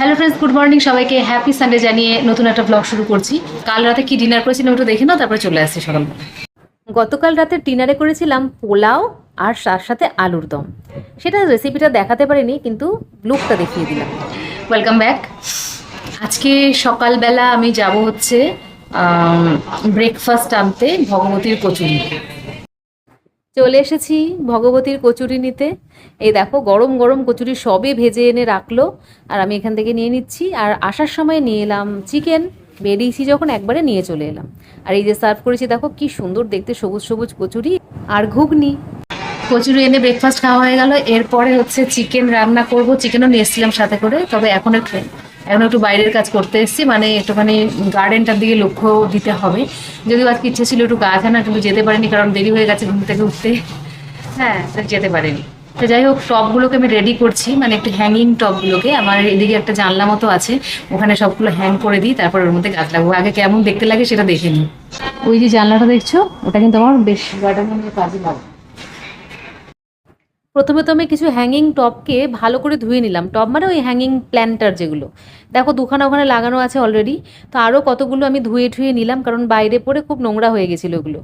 Hello friends good morning সবাইকে happy Sunday জানিয়ে নতুন একটা ব্লগ শুরু করছি। কাল রাতে কি ডিনার করেছিলাম একটু দেখে নাও তারপরে চলে আসছি সকালবেলা গতকাল রাতে ডিনারে করেছিলাম পোলাও আর তার সাথে আলুর দম। সেটা রেসিপিটা দেখাতে পারিনি কিন্তু লুকটা দেখিয়ে দিলাম। ওয়েলকাম ব্যাক আজকে সকালবেলা আমি যাব হচ্ছে ব্রেকফাস্ট আনতে ভগবতীর কচুরি। চলে এসেছি ভগবতীর কচুরি নিতে। এই দেখো, গরম গরম কচুরি সবে ভেজে এনে রাখল। আর আমি এখান থেকে নিয়ে নিচ্ছি। আর আসার সময় নিয়ে এলাম চিকেন। বেরিয়েছি যখন একবারে নিয়ে চলে এলাম। আর এই যে সার্ভ করেছি, দেখো কি সুন্দর দেখতে সবুজ সবুজ কচুরি আর ঘুগনি। কচুরি এনে ব্রেকফাস্ট খাওয়া হয়ে গেল। এরপরে হচ্ছে চিকেন রান্না করব। চিকেনও নিয়ে এসেছিলাম সাথে করে, তবে এখন একটু এখন একটু বাইরের কাজ করতে এসেছি মানে একটুখানি গার্ডেনটার দিকে লক্ষ্য দিতে হবে। যদিও আজকে ইচ্ছে ছিল একটু গাছ আনা কিন্তু যেতে পারিনি কারণ দেরি হয়ে গেছে ঘুম থেকে উঠতে। হ্যাঁ যেতে পারিনি। তো যাই হোক টপগুলোকে আমি রেডি করছি মানে একটু হ্যাঙ্গিং টপগুলোকে আমার এদিকে একটা জানলা মতো আছে ওখানে সবগুলো হ্যাং করে দিই তারপর ওর মধ্যে গাছ লাগবো। আগে কেমন দেখতে লাগে সেটা দেখে নিই। ওই যে জানলাটা দেখছ ওটা কিন্তু আমার বেশ গার্ডেনের কাজে লাগে প্রথমে তো আমি কিছু হ্যাঙ্গিং টপকে ভালো করে ধুয়ে নিলাম। টপ মানে ওই হ্যাঙ্গিং প্ল্যান্টার যেগুলো। দেখো দুখানা ওখানে লাগানো আছে অলরেডি তো আরও কতগুলো আমি ধুয়ে ঠুয়ে নিলাম, কারণ বাইরে পড়ে খুব নোংরা হয়ে গেছিল ওগুলো।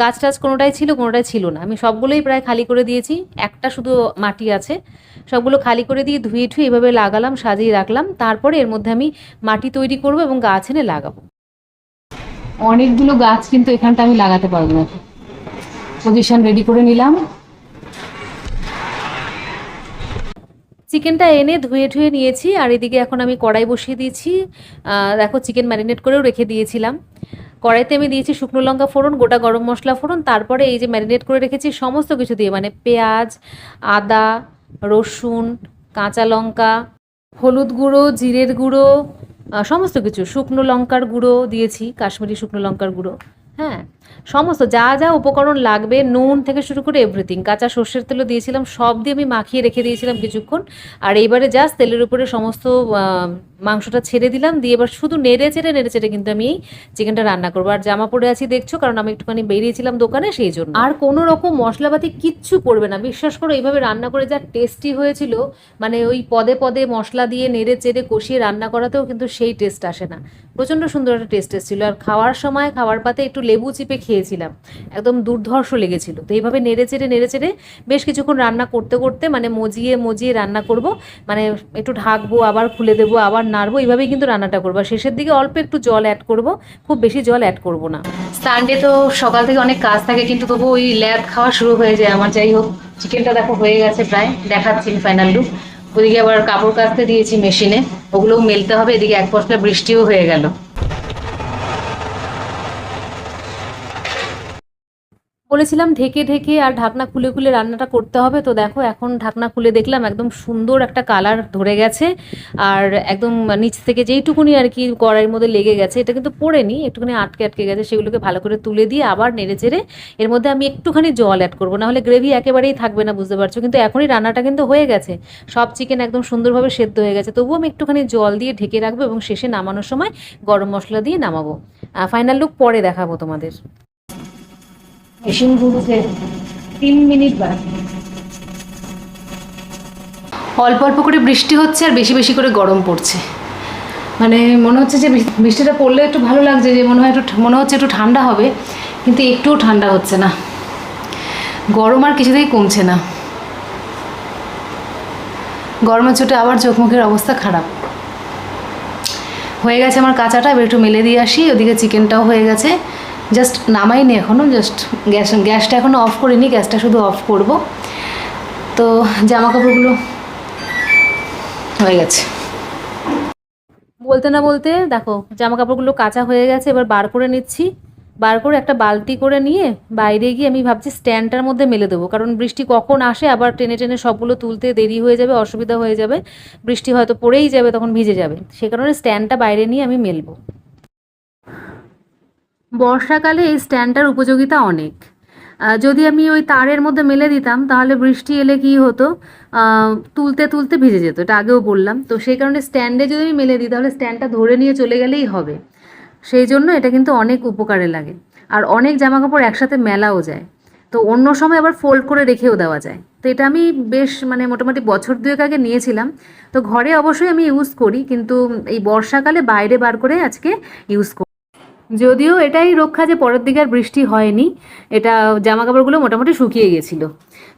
গাছ টাছ কোনোটাই ছিল কোনোটাই ছিল না। আমি সবগুলোই প্রায় খালি করে দিয়েছি। একটা শুধু মাটি আছে। সবগুলো খালি করে দিয়ে ধুয়ে ঠুয়ে এভাবে লাগালাম, সাজিয়ে রাখলাম। তারপরে এর মধ্যে আমি মাটি তৈরি করব এবং গাছ এনে লাগাবো। অনেকগুলো গাছ কিন্তু এখানটা আমি লাগাতে পারব না। পজিশন রেডি করে নিলাম। চিকেনটা এনে ধুয়ে ধুয়ে নিয়েছি, আর এদিকে এখন আমি কড়াই বসিয়ে দিয়েছি। দেখো চিকেন ম্যারিনেট করেও রেখে দিয়েছিলাম। কড়াইতে আমি দিয়েছি শুকনো লঙ্কা ফোড়ন, গোটা গরম মশলা ফোড়ন, তারপরে এই যে ম্যারিনেট করে রেখেছি সমস্ত কিছু দিয়ে মানে পেঁয়াজ, আদা, রসুন, কাঁচা লঙ্কা, হলুদ গুঁড়ো, জিরের গুঁড়ো সমস্ত কিছু। শুকনো লঙ্কার গুঁড়ো দিয়েছি, কাশ্মীরি শুকনো লঙ্কার গুঁড়ো। হ্যাঁ সমস্ত যা যা উপকরণ লাগবে, নুন থেকে শুরু করে এভরিথিং কাঁচা সর্ষের তেলও দিয়েছিলাম, সব দিয়ে আমি মাখিয়ে রেখে দিয়েছিলাম কিছুক্ষণ। আর এইবারে জাস্ট তেলের উপরে সমস্ত মাংসটা ছেড়ে দিলাম, দিয়ে এবার শুধু নেড়ে চেড়ে নেড়ে চেড়ে কিন্তু আমি চিকেনটা রান্না করব। আর জামা পরে আছি দেখছ, কারণ আমি একটুখানি বেরিয়েছিলাম দোকানে, সেই জন্য। আর কোনো রকম মশলাপাতি কিচ্ছু পড়বে না। বিশ্বাস করো, এইভাবে রান্না করে যা টেস্টি হয়েছিল মানে ওই পদে পদে মশলা দিয়ে নেড়ে চেড়ে কষিয়ে রান্না করাতেও কিন্তু সেই টেস্ট আসে না। প্রচণ্ড সুন্দর একটা টেস্ট এসেছিল। আর খাওয়ার সময়, খাওয়ার পাতে একটু লেবু চিপে খেয়েছিলাম। একদম দুর্ধর্ষ লেগেছিল। তো এইভাবে নেড়ে চেড়ে নেড়ে চেড়ে বেশ কিছুক্ষণ রান্না করতে করতে মানে মজিয়ে মজিয়ে রান্না করব। মানে একটু ঢাকবো, আবার খুলে দেবো, আবার নাড়বো, এইভাবেই কিন্তু রান্নাটা করব। শেষের দিকে অল্প একটু জল অ্যাড করব। খুব বেশি জল অ্যাড করব না। সানডে তো সকাল থেকে অনেক কাজ থাকে, কিন্তু তবু ওই ল্যাব খাওয়া শুরু হয়ে যায় আমার। যাই হোক চিকেনটা দেখো হয়ে গেছে প্রায়, দেখাচ্ছি ফাইনাল লুক ওদিকে আবার কাপড় কাচতে দিয়েছি মেশিনে ওগুলোও মেলতে হবে, এদিকে এক পশলা বৃষ্টিও হয়ে গেল। বলেছিলাম ঢেকে ঢেকে আর ঢাকনা খুলে খুলে রান্নাটা করতে হবে। তো দেখো এখন ঢাকনা খুলে দেখলাম একদম সুন্দর একটা কালার ধরে গেছে। আর একদম নিচ থেকে যেইটুকুনি আর কি কড়াইয়ের মধ্যে লেগে গেছে, এটা কিন্তু পড়েনি, একটুখানি আটকে আটকে গেছে, সেগুলোকে ভালো করে তুলে দিয়ে আবার নেড়ে চেড়ে এর মধ্যে আমি একটুখানি জল অ্যাড করব। নাহলে গ্রেভি একেবারেই থাকবে না, বুঝতে পারছ? কিন্তু এখনই রান্নাটা কিন্তু হয়ে গেছে। সব চিকেন একদম সুন্দরভাবে সেদ্ধ হয়ে গেছে। তবুও আমি একটুখানি জল দিয়ে ঢেকে রাখব এবং শেষে নামানোর সময় গরম মশলা দিয়ে নামাবো। ফাইনাল লুক পরে দেখাবো তোমাদের। মেশিন গুলোকে তিন মিনিট বাদ অল্প অল্প করে বৃষ্টি হচ্ছে আর বেশি বেশি করে গরম পড়ছে। মানে মনে হচ্ছে যে বৃষ্টিটা পড়লে একটু ভালো লাগছে, যে মনে হয় একটু মনে হচ্ছে একটু ঠান্ডা হবে, কিন্তু একটুও ঠান্ডা হচ্ছে না। গরম আর কিছুতেই কমছে না। গরমের চোটে আবার চোখ মুখের অবস্থা খারাপ। হয়ে গেছে আমার কাঁচাটা, এবার একটু মেলে দিয়ে আসি, ওদিকে চিকেনটাও হয়ে গেছে। জাস্ট নামাইনি এখনও জাস্ট গ্যাস গ্যাসটা এখনও অফ করিনি গ্যাসটা শুধু অফ করব। তো জামা কাপড়গুলো হয়ে গেছে। বলতে না বলতে, দেখো, জামা কাপড়গুলো কাঁচা হয়ে গেছে, এবার বার করে নিচ্ছি। বার করে একটা বালতি করে নিয়ে বাইরে গিয়ে আমি ভাবছি স্ট্যান্ডটার মধ্যে মেলে দেবো। কারণ বৃষ্টি কখন আসে, আবার টেনে টেনে সবগুলো তুলতে দেরি হয়ে যাবে, অসুবিধা হয়ে যাবে। বৃষ্টি হয়তো পড়েই যাবে, তখন ভিজে যাবে। সে কারণে স্ট্যান্ডটা বাইরে নিয়ে আমি মেলবো। বর্ষাকালে এই স্ট্যান্ডটার উপযোগিতা অনেক। যদি আমি ওই তারের মধ্যে মেলে দিতাম, তাহলে বৃষ্টি এলে কি হতো? তুলতে তুলতে ভিজে যেত, এটা আগেও বললাম। তো সেই কারণে স্ট্যান্ডে যদি আমি মেলে দিই, তাহলে স্ট্যান্ডটা ধরে নিয়ে চলে গেলেই হবে। সেই জন্য এটা কিন্তু অনেক উপকারে লাগে। আর অনেক জামা কাপড় একসাথে মেলাও যায়। তো অন্য সময় আবার ফোল্ড করে রেখেও দেওয়া যায়। তো এটা আমি বেশ মানে মোটামুটি বছর দুয়েক আগে নিয়েছিলাম। তো ঘরে অবশ্যই আমি ইউজ করি, কিন্তু এই বর্ষাকালে বাইরে বার করে আজকে ইউজ করি। যদিও এটাই রক্ষা যে পরের দিকে আর বৃষ্টি হয়নি, এটা জামা কাপড়গুলো মোটামুটি শুকিয়ে গেছিল।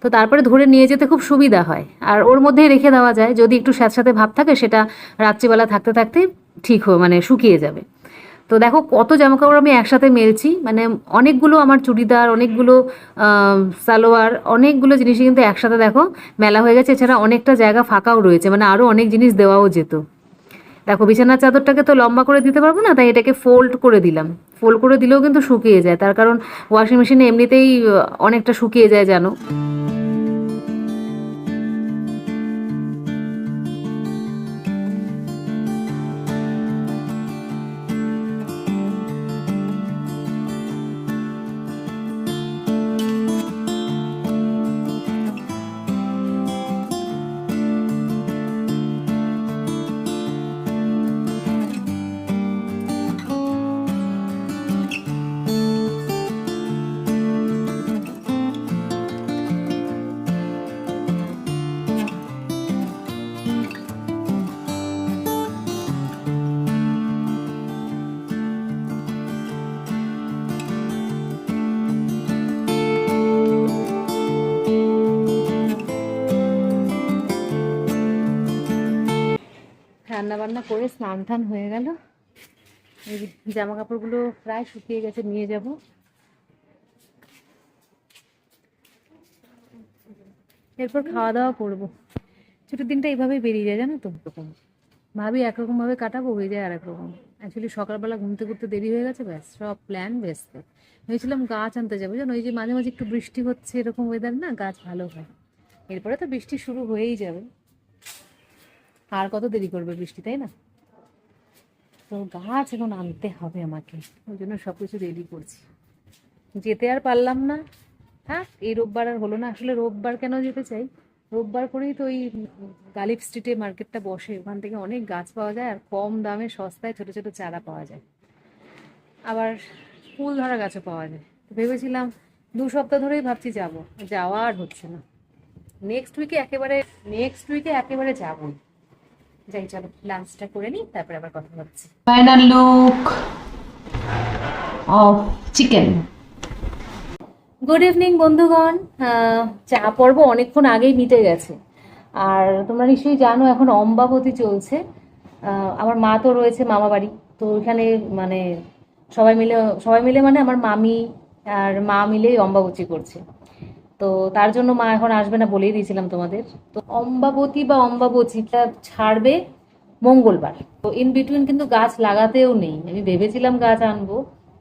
তো তারপরে ধরে নিয়ে যেতে খুব সুবিধা হয়। আর ওর মধ্যেই রেখে দেওয়া যায়, যদি একটু স্যাঁতস্যাঁতে ভাব থাকে সেটা রাত্রিবেলা থাকতে থাকতে ঠিক হয়ে মানে শুকিয়ে যাবে। তো দেখো কত জামা কাপড় আমি একসাথে মেলছি মানে অনেকগুলো আমার চুড়িদার, অনেকগুলো সালোয়ার, অনেকগুলো জিনিসই কিন্তু একসাথে দেখো মেলা হয়ে গেছে। এছাড়া অনেকটা জায়গা ফাঁকাও রয়েছে মানে আরও অনেক জিনিস দেওয়াও যেত। দেখো, বিছানার চাদরটাকে তো লম্বা করে দিতে পারব না, তাই এটাকে ফোল্ড করে দিলাম। ফোল্ড করে দিলেও কিন্তু শুকিয়ে যায়, তার কারণ ওয়াশিং মেশিনে এমনিতেই অনেকটা শুকিয়ে যায়, জানো। রান্না বান্না করে স্নান টান হয়ে গেল। এই জামা কাপড়গুলো প্রায় শুকিয়ে গেছে নিয়ে যাব। এরপর খাওয়া দাওয়া করব। ছুটির দিনটা এইভাবেই বেরিয়ে যায় জানো তো? এরকম। ভাবি একরকম ভাবে কাটাবো হয়ে যায় আর রকম অ্যাকচুয়ালি সকালবেলা ঘুমতে ঘুরতে দেরি হয়ে গেছে ব্যাস সব প্ল্যান ব্যস্ত। ভেবেছিলাম গাছ আনতে যাব জানো? ওই যে মাঝে মাঝে একটু বৃষ্টি হচ্ছে এরকম ওয়েদার না গাছ ভালো হয়। এরপরে তো বৃষ্টি শুরু হয়েই যাবে। আর কত দেরি করবে বৃষ্টি, তাই না? তো গাছ এখন আনতে হবে আমাকে, ওই জন্য সব কিছু রেডি করছি। যেতে আর পারলাম না। হ্যাঁ এই রোববার আর হলো না। আসলে রোববার কেন যেতে চাই? রোববার করেই তো ওই গালিব স্ট্রিটে মার্কেটটা বসে। ওখান থেকে অনেক গাছ পাওয়া যায় আর কম দামে সস্তায় ছোট ছোট চারা পাওয়া যায়। আবার ফুল ধরা গাছও পাওয়া যায়। তো ভেবেছিলাম দু সপ্তাহ ধরেই ভাবছি যাব। যাওয়া আর হচ্ছে না। নেক্সট উইকে একেবারে নেক্সট উইকে একেবারে যাবই। যাই চলো লাঞ্চটা করে নিই তারপরে আবার কথা হচ্ছে। Final look of chicken good evening বন্ধুগণ। চা পর্ব অনেকক্ষণ আগেই মিটে গেছে। আর তোমরা নিশ্চয়ই জানো এখন অম্বাবতী চলছে। আহ, আমার মা তো রয়েছে মামা বাড়ি। তো ওইখানে মানে সবাই মিলে সবাই মিলে মানে আমার মামি আর মা মিলেই অম্বাবতী করছে। তো তার জন্য মা এখন আসবে না বলেই দিয়েছিলাম তোমাদের। তো অম্বাবতী বা অম্বাবতীটা ছাড়বে মঙ্গলবার। তো ইন বিটুইন কিন্তু গাছ লাগাতেও নেই। আমি ভেবেছিলাম গাছ আনব,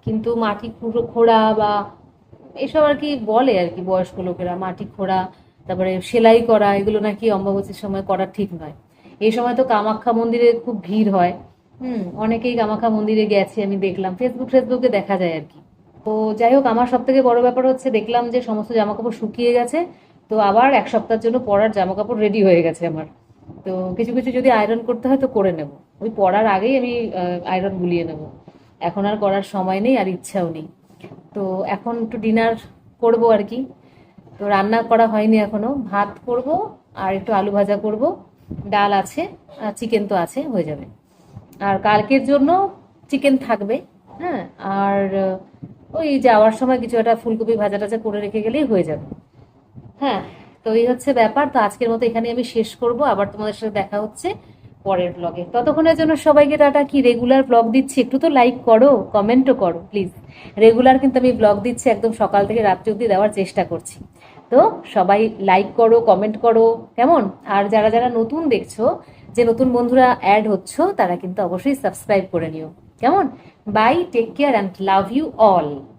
কিন্তু মাটি খুঁড়ো, খোঁড়া বা এসব আর কি বলে আর কি বয়স্ক লোকেরা, মাটি খোঁড়া, তারপরে সেলাই করা, এগুলো নাকি অম্বাবতীর সময় করা ঠিক নয়। এই সময় তো কামাখ্যা মন্দিরে খুব ভিড় হয়। হুম, অনেকেই কামাখ্যা মন্দিরে গেছে, আমি দেখলাম। ফেসবুক ফেসবুকে দেখা যায় আর কি। তো যাই হোক, আমার সব থেকে বড় ব্যাপার হচ্ছে দেখলাম যে সমস্ত জামা কাপড় শুকিয়ে গেছে, তো আবার এক সপ্তাহের জন্য পরার জামা কাপড় রেডি হয়ে গেছে আমার। তো কিছু কিছু যদি আয়রন করতে হয় তো করে নেব। ওই পরার আগেই আমি আয়রন গুলিয়ে নেব। এখন আর করার সময় নেই আর ইচ্ছাও নেই। তো এখন একটু ডিনার করব আর কি। তো রান্না করা হয়নি এখনও। ভাত করব আর একটু আলু ভাজা করব। ডাল আছে, আর চিকেন তো আছে, হয়ে যাবে। আর কালকের জন্য চিকেন থাকবে হ্যাঁ? আর ওই যাওয়ার সময় কিছু একটা ফুলকপি ভাজা টাজা করে রেখে গেলেই হয়ে যাবে। হ্যাঁ তো এই হচ্ছে ব্যাপার। তো আজকের মতো এখানে আমি শেষ করব। আবার তোমাদের সাথে দেখা হচ্ছে পরের ব্লগে ততক্ষণের জন্য সবাইকে টাটা। কি রেগুলার ব্লগ দিচ্ছি? একটু তো লাইক করো কমেন্টও করো প্লিজ রেগুলার কিন্তু আমি ব্লগ দিচ্ছি একদম সকাল থেকে রাত্রি অবধি দেওয়ার চেষ্টা করছি। তো সবাই লাইক করো কমেন্ট করো, কেমন? আর যারা যারা নতুন দেখছ, যে নতুন বন্ধুরা অ্যাড হচ্ছ, তারা কিন্তু অবশ্যই সাবস্ক্রাইব করে নিও। কেমন? Bye, take care, and love you all.